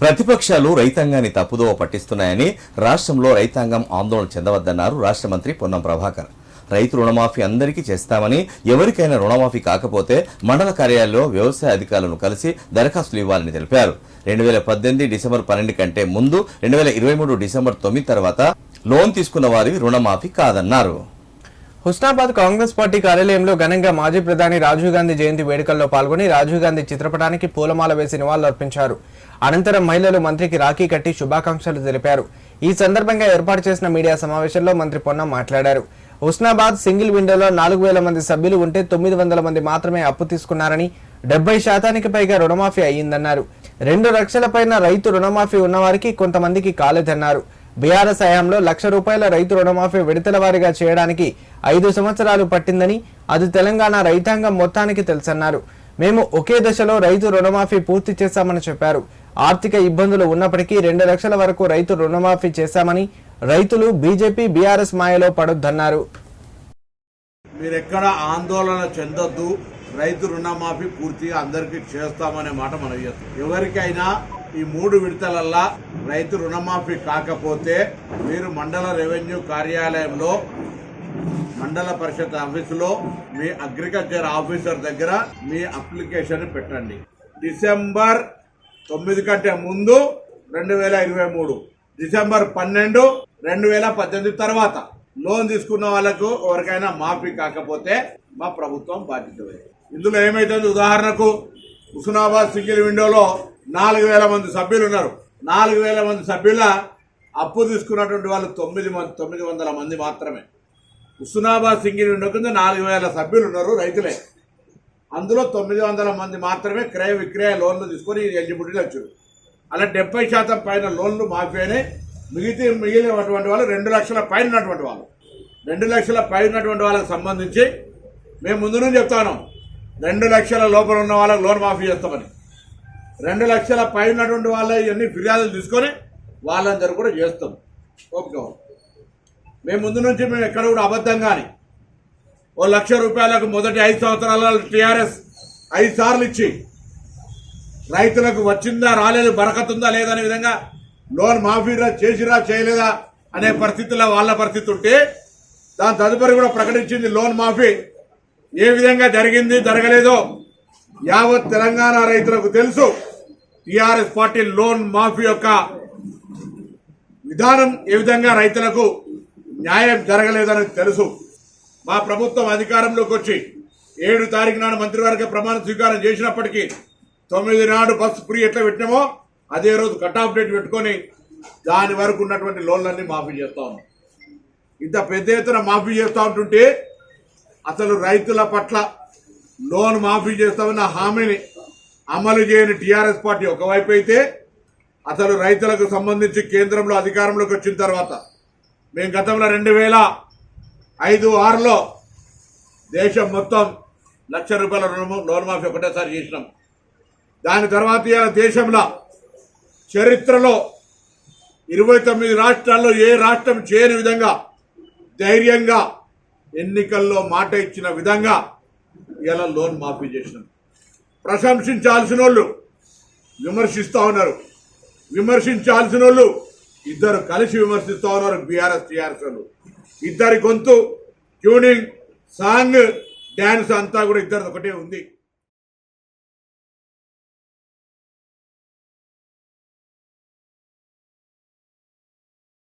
ప్రతిపక్షాలు రైతాంగాన్ని తప్పుదోవ పట్టిస్తున్నాయని రాష్ట్రంలో రైతాంగం ఆందోళన చెందవద్దన్నారు రాష్ట్ర మంత్రి పొన్నం ప్రభాకర్. రైతు రుణమాఫీ అందరికీ చేస్తామని ఎవరికైనా రుణమాఫీ కాకపోతే మండల కార్యాలయంలో వ్యవసాయ అధికారులను కలిసి దరఖాస్తులు ఇవ్వాలని తెలిపారు. రెండు వేల పద్దెనిమిది డిసెంబర్ పన్నెండు కంటే ముందు రెండు వేల ఇరవై మూడు డిసెంబర్ తొమ్మిది తర్వాత లోన్ తీసుకున్న వారివి రుణమాఫీ కాదన్నారు. హుస్నాబాద్ కాంగ్రెస్ పార్టీ కార్యాలయంలో ఘనంగా మాజీ ప్రధాని రాజీవ్ గాంధీ జయంతి వేడుకల్లో పాల్గొని రాజీవ్ గాంధీ చిత్రపటానికి పూలమాల వేసి నివాళులర్పించారు. అనంతరం మహిళలు మంత్రికి రాఖీ కట్టి శుభాకాంక్షలు తెలిపారు. ఈ సందర్భంగా ఏర్పాటు చేసిన మీడియా సమావేశంలో మంత్రి పొన్నం మాట్లాడారు. హుస్నాబాద్ సింగిల్ విండోలో నాలుగు వేల మంది సభ్యులు ఉంటే తొమ్మిది వందల మంది మాత్రమే అప్పు తీసుకున్నారని డెబ్బై శాతానికి పైగా రుణమాఫీ అయ్యిందన్నారు. రెండు లక్షల పైన రైతు రుణమాఫీ ఉన్నవారికి కొంతమందికి కాలేదన్నారు. బీఆర్ఎస్ హయాంలో లక్ష రూపాయల రైతు రుణమాఫీ విడతల వారీగా చేయడానికి ఐదు సంవత్సరాలు పట్టిందని అది తెలంగాణ రైతాంగం మొత్తానికి తెలుసన్నారు. మేము ఒకే దశలో రైతు రుణమాఫీ పూర్తి చేశామని చెప్పారు. ఆర్థిక ఇబ్బందులు ఉన్నప్పటికీ రెండు లక్షల వరకు రైతు రుణమాఫీ చేశామని రైతులు బీజేపీ బీఆర్ఎస్ మాయలో పడొద్దన్నారు. మీరెక్కడ ఆందోళన చెందొద్దు. రైతు రుణమాఫీ పూర్తిగా అందరికీ చేస్తామనే మాట మనం చేస్తాం. ఎవరికైనా ఈ మూడు విడతలల్లా రైతు రుణమాఫీ కాకపోతే మీరు మండల రెవెన్యూ కార్యాలయంలో మండల పరిషత్ ఆఫీసులో మీ అగ్రికల్చర్ ఆఫీసర్ దగ్గర మీ అప్లికేషన్ పెట్టండి. డిసెంబర్ తొమ్మిది కంటే ముందు రెండు వేల ఇరవై మూడు డిసెంబర్ పన్నెండు రెండు వేల పద్దెనిమిది తర్వాత. లోన్ తీసుకున్న వాళ్ళకు ఎవరికైనా మాఫీ కాకపోతే మా ప్రభుత్వం బాధ్యత ఇందులో ఏమైతుంది ఉదాహరణకు హుస్నాబాద్ సింగిల్ విండోలో నాలుగు వేల మంది సభ్యులు ఉన్నారు. నాలుగు వేల మంది సభ్యుల అప్పు తీసుకున్నటువంటి వాళ్ళు తొమ్మిది మంది తొమ్మిది వందల మంది మాత్రమే. హుస్నాబాద్ సింగిల్ విండో కింద నాలుగు వేల సభ్యులు ఉన్నారు రైతులే. అందులో తొమ్మిది వందల మంది మాత్రమే క్రయ విక్రయ లోన్లు తీసుకొని ఎలిజిబిలిటీ వచ్చారు. అలా డెబ్బై శాతం పైన లోన్లు మాఫీ అయినాయి. మిగిలిన మిగిలినటువంటి వాళ్ళు రెండు లక్షల పైన ఉన్నటువంటి వాళ్ళు. రెండు లక్షల పైనటువంటి ఉన్నటువంటి వాళ్ళకి సంబంధించి మేము ముందు నుంచి చెప్తాను రెండు లక్షల లోపల ఉన్న వాళ్ళకి లోన్ మాఫీ చేస్తామని. రెండు లక్షల పైన ఉన్నటువంటి వాళ్ళ ఇవన్నీ ఫిర్యాదులు తీసుకొని వాళ్ళందరూ కూడా చేస్తాం. ఓకే మేము ముందు నుంచి మేము ఎక్కడ కూడా అబద్ధం కానీ ఓ లక్ష రూపాయలకు మొదటి ఐదు సంవత్సరాల టీఆర్ఎస్ ఐదు సార్లు ఇచ్చి రైతులకు వచ్చిందా రాలేదు బరకతుందా లేదనే విధంగా లోన్ మాఫీరా చేసిరా చేయలేదా అనే పరిస్థితుల్లో వాళ్ళ పరిస్థితి ఉంటే దాని తదుపరి కూడా ప్రకటించింది లోన్ మాఫీ. ఏ విధంగా జరిగింది జరగలేదో యావత్ తెలంగాణ రైతులకు తెలుసు. టిఆర్ఎస్ పార్టీ లోన్ మాఫీ యొక్క విధానం ఏ విధంగా రైతులకు న్యాయం జరగలేదని తెలుసు. మా ప్రభుత్వం అధికారంలోకి వచ్చి ఏడు తారీఖు నాడు మంత్రివర్గ ప్రమాణ స్వీకారం చేసినప్పటికీ తొమ్మిది నాడు బస్సు ఫ్రీ ఎట్లా పెట్టినామో అదే రోజు కట్ ఆఫ్ డేట్ పెట్టుకొని దాని వరకు ఉన్నటువంటి లోన్లన్నీ మాఫీ చేస్తా ఉన్నాం. ఇంత పెద్ద ఎత్తున మాఫీ చేస్తూ ఉంటుంటే అసలు రైతుల పట్ల లోన్ మాఫీ చేస్తామన్న హామీని అమలు చేయని టీఆర్ఎస్ పార్టీ ఒకవైపు అయితే అసలు రైతులకు సంబంధించి కేంద్రంలో అధికారంలోకి వచ్చిన తర్వాత మేము గతంలో రెండు వేల ఐదు ఆరులో దేశం మొత్తం లక్ష రూపాయల రుణము లోన్ మాఫీ ఒకటేసారి చేసినాం. దాని తర్వాత దేశంలో చరిత్రలో ఇరవై తొమ్మిది రాష్ట్రాల్లో ఏ రాష్ట్రం చేయని విధంగా ధైర్యంగా ఎన్నికల్లో మాట ఇచ్చిన విధంగా ఇలా లోన్ మాఫీ చేసినాం. ప్రశంసించాల్సిన వాళ్ళు విమర్శిస్తూ ఉన్నారు. విమర్శించాల్సిన వాళ్ళు ఇద్దరు కలిసి విమర్శిస్తూ ఉన్నారు బీఆర్ఎస్ టీఆర్ఎస్ వాళ్ళు. ఇద్దరి గొంతు ట్యూనింగ్ సాంగ్ డ్యాన్స్ అంతా కూడా ఇద్దరు ఒకటే ఉంది.